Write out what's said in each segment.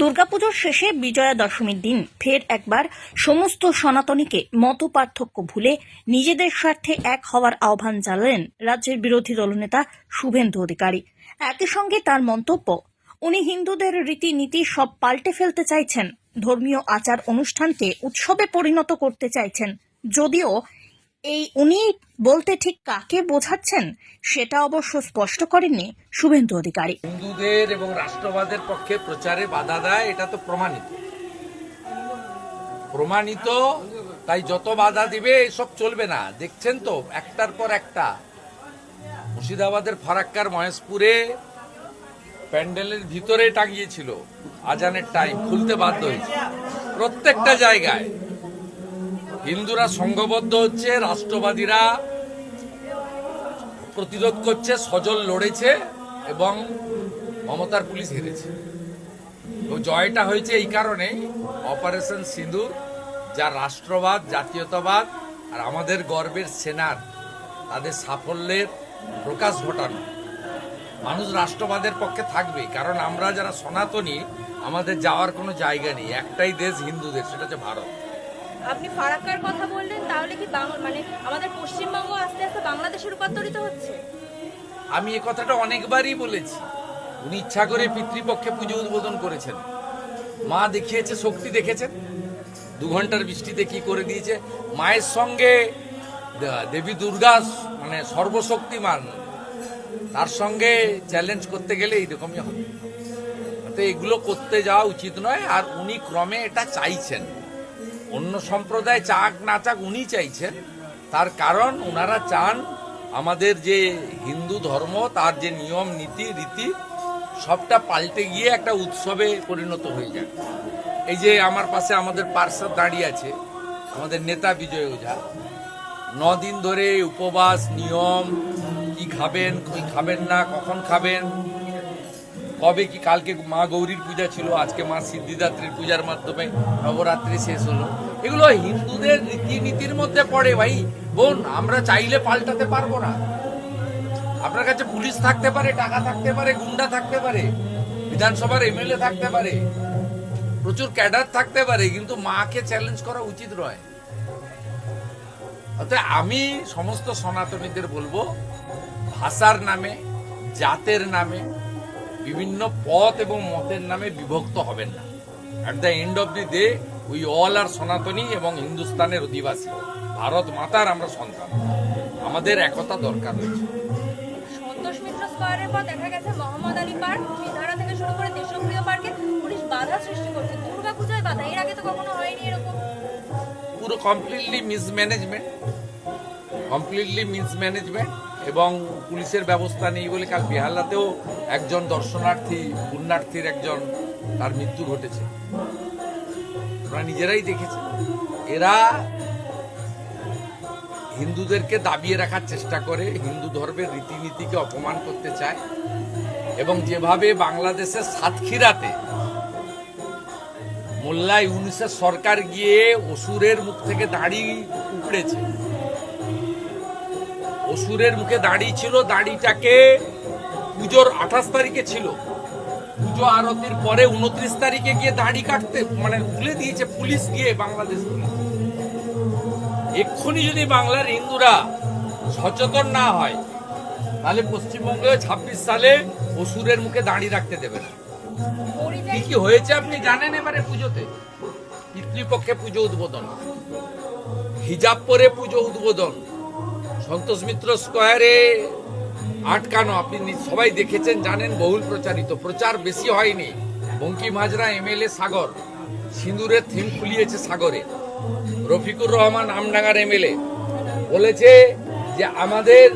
দুর্গাপুজোর শেষে বিজয়া দশমীর দিন। ফের একবার সমস্ত সনাতনীকে মত পার্থক্য ভুলে নিজেদের স্বার্থে এক হওয়ার আহ্বান জানালেন রাজ্যের বিরোধী দলনেতা শুভেন্দু অধিকারী। একই সঙ্গে তার মন্তব্য, উনি হিন্দুদের রীতিনীতি সব পাল্টে ফেলতে চাইছেন। ধর্মীয় আচার অনুষ্ঠানকে উৎসবে পরিণত করতে চাইছেন। যদিও এই উনি বলতে ঠিক কাকে বোঝাচ্ছেন সেটা অবশ্য স্পষ্ট করেননি শুভেন্দু অধিকারী। হিন্দুদের এবং রাষ্ট্রবাদের পক্ষে প্রচারে বাধা দেয়, এটা তো প্রমাণিত। প্রমাণিত, তাই যত বাধা দিবে, এসব চলবে না। দেখছেন তো, একটার পর একটা। মুর্শিদাবাদের ফারাক্কার মহেশপুরে প্যান্ডেলের ভিতরে টাঙিয়েছিল। আজানের টাইম খুলতে বাধ্য হয়েছে। প্রত্যেকটা জায়গায় হিন্দুরা সংঘবদ্ধ হচ্ছে, রাষ্ট্রবাদীরা প্রতিরোধ করছে, সজল লড়েছে এবং মমতার পুলিশ হেরেছে। তো জয়টা হয়েছে এই কারণেই অপারেশন সিঁদুর, যা রাষ্ট্রবাদ, জাতীয়তাবাদ আর আমাদের গর্বের সেনার, তাদের সাফল্যের প্রকাশ ঘটানো। মানুষ রাষ্ট্রবাদের পক্ষে থাকবে, কারণ আমরা যারা সনাতনী, আমাদের যাওয়ার কোনো জায়গা নেই। একটাই দেশ হিন্দুদের সেটা হচ্ছে ভারত। আপনি ফারাক্কার কথা বললেন, তাহলে কি মানে আমাদের পশ্চিমবঙ্গ আস্তে আস্তে বাংলাদেশে রূপান্তরিত হচ্ছে? আমি এ কথাটা অনেকবারই বলেছি। উনি ইচ্ছা করে পিতৃপক্ষে পুজো উদ্বোধন করেছেন। মা দেখিয়েছে, শক্তি দেখেছেন। দু ঘণ্টার বৃষ্টিতে কি করে দিয়েছে? মায়ের সঙ্গে দেবী দুর্গা মানে সর্বশক্তিমান, তার সঙ্গে চ্যালেঞ্জ করতে গেলে এইরকমই হবে। তো এগুলো করতে যাওয়া উচিত নয়, আর উনি ক্রমে এটা চাইছেন। অন্য সম্প্রদায় চাক না চাক উনি চাইছেন। তার কারণ ওনারা চান আমাদের যে হিন্দু ধর্ম, তার যে নিয়ম, নীতি, রীতি, সবটা পাল্টে গিয়ে একটা উৎসবে পরিণত হয়ে যায় এই যে আমার পাশে আমাদের পার্শ্বদ দাঁড়িয়ে আছে, আমাদের নেতা বিজয় ওঝা দিন ধরে উপবাস, নিয়ম, কি খাবেন কি খাবেন না, কখন খাবেন কবে কি কালকে মা গৌরীর পূজা ছিল, আজকে মা সিদ্ধিদাত্রীর পূজার মাধ্যমে নবরাত্রি শেষ হলো। এগুলো হিন্দুদের রীতিনীতির মধ্যে পড়ে ভাই। বোন, আমরা চাইলে পাল্টাতে পারব না। আপনার কাছে পুলিশ থাকতে পারে, টাকা থাকতে পারে, গুন্ডা থাকতে পারে, বিধানসভার এমএলএ থাকতে পারে, প্রচুর ক্যাডার থাকতে পারে, কিন্তু মাকে চ্যালেঞ্জ করা উচিত নয়। অতএব আমি সমস্ত সনাতনীদের বলব, ভাষার নামে, জাতের নামে বিভিন্ন পথ এবং মতের নামে বিভক্ত হবেন না। At the end of the day we all are সনাতনী এবং হিন্দুস্তানের অধিবাসী। ভারত মাতার আমরা সন্তান। আমাদের একতা দরকার রয়েছে। সন্তোষ মিত্র স্কোয়ারের পর দেখা গেছে মোহাম্মদ আলী পার্ক। বিধারা থেকে শুরু করে দেশপ্রিয় পার্কে পুলিশ বাধা সৃষ্টি করছে। দুর্গা পূজায় বাধা। এর আগে তো কখনো হয়নি এরকম। পুরো কমপ্লিটলি মিসম্যানেজমেন্ট কমপ্লিটলি মিসম্যানেজমেন্ট এবং পুলিশের ব্যবস্থা নেই বলে কাল বেহালাতেও একজন দর্শনার্থী, পুণ্যার্থীর একজন, তার মৃত্যু ঘটেছে। আপনারা নিজেরাই দেখেছেন এরা হিন্দুদেরকে দাবিয়ে রাখার চেষ্টা করে, হিন্দু ধর্মের রীতিনীতিকে অপমান করতে চায় এবং যেভাবে বাংলাদেশের সাতক্ষীরাতে মোল্লা ইউনিসের সরকার গিয়ে অসুরের মুখ থেকে দাড়ি উপড়েছে। অসুরের মুখে দাড়ি ছিল, দাড়িটাকে পুজোর আঠাশ তারিখে ছিল। পুজো আরতির পরে উনত্রিশ তারিখে গিয়ে দাড়ি কাটতে মানে তুলে দিয়েছে পুলিশ গিয়ে বাংলাদেশ এক্ষুনি যদি বাংলার হিন্দুরা সচেতন না হয়, তাহলে পশ্চিমবঙ্গে ছাব্বিশ সালে অসুরের মুখে দাড়ি রাখতে দেবে না। কি কি হয়েছে আপনি জানেন এবারে পুজোতে? পিতৃপক্ষে পুজো উদ্বোধন হিজাব পরে পুজো উদ্বোধন, সন্তোষ মিত্র স্কোয়ারে আটকানো, আপনি সবাই দেখেছেন, জানেন, বহুল প্রচারিত। প্রচার বেশি হয়নি। বঙ্কিম হাজরা এমএলএ সাগর। সিঁদুরের থিম খুলিয়েছে সাগরে। রফিকুর রহমান আমডাঙ্গার এমএলএ বলেছে যে আমাদের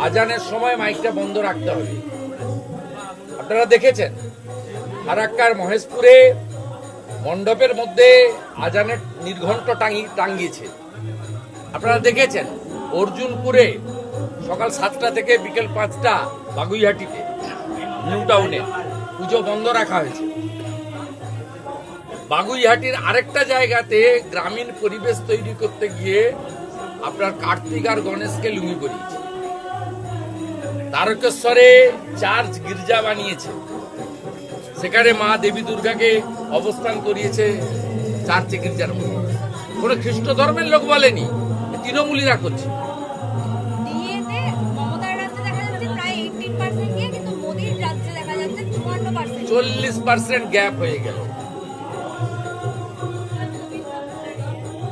আজানের সময় মাইকটা বন্ধ রাখতে হবে। আপনারা দেখেছেন? ফারাক্কার মহেশপুরে মণ্ডপের মধ্যে আজানের নির্ঘণ্ট টাঙ্গি টাঙ্গিয়েছে আপনারা দেখেছেন? অর্জুনপুরে সকাল সাতটা থেকে বিকেল পাঁচটা বাগুইহাটিতে নিউ টাউনে পুজো বন্ধ রাখা হয়েছে। বাগুইহাটির আরেকটা জায়গাতে গ্রামীণ পরিবেশ তৈরি করতে গিয়ে আপনার কার্তিক আর গণেশকে লুঙ্গি পরিয়েছে। তারকেশ্বরে চার্চ গির্জা বানিয়েছে। সেখানে মা দেবী দুর্গাকে অবস্থান করিয়েছে চার্চে গির্জার মধ্যে। কোনো খ্রিস্ট ধর্মের লোক বলেনি, তৃণমূলীরা করছে। চল্লিশ পার্সেন্ট গ্যাপ হয়ে গেল।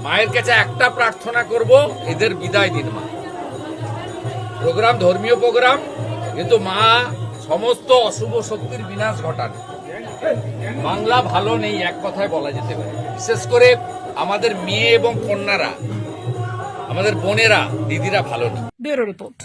মায়ের কাছে একটা প্রার্থনা করব, এদের বিদায় দিন মা। প্রোগ্রাম, ধর্মীয় প্রোগ্রাম, কিন্তু মা, সমস্ত অশুভ শক্তির বিনাশ ঘটান। বাংলা ভালো নেই, এক কথায় বলা যেতে পারে। বিশেষ করে আমাদের মেয়ে এবং কন্যারা, আমাদের বোনেরা, দিদিরা ভালো নেই। রিপোর্ট।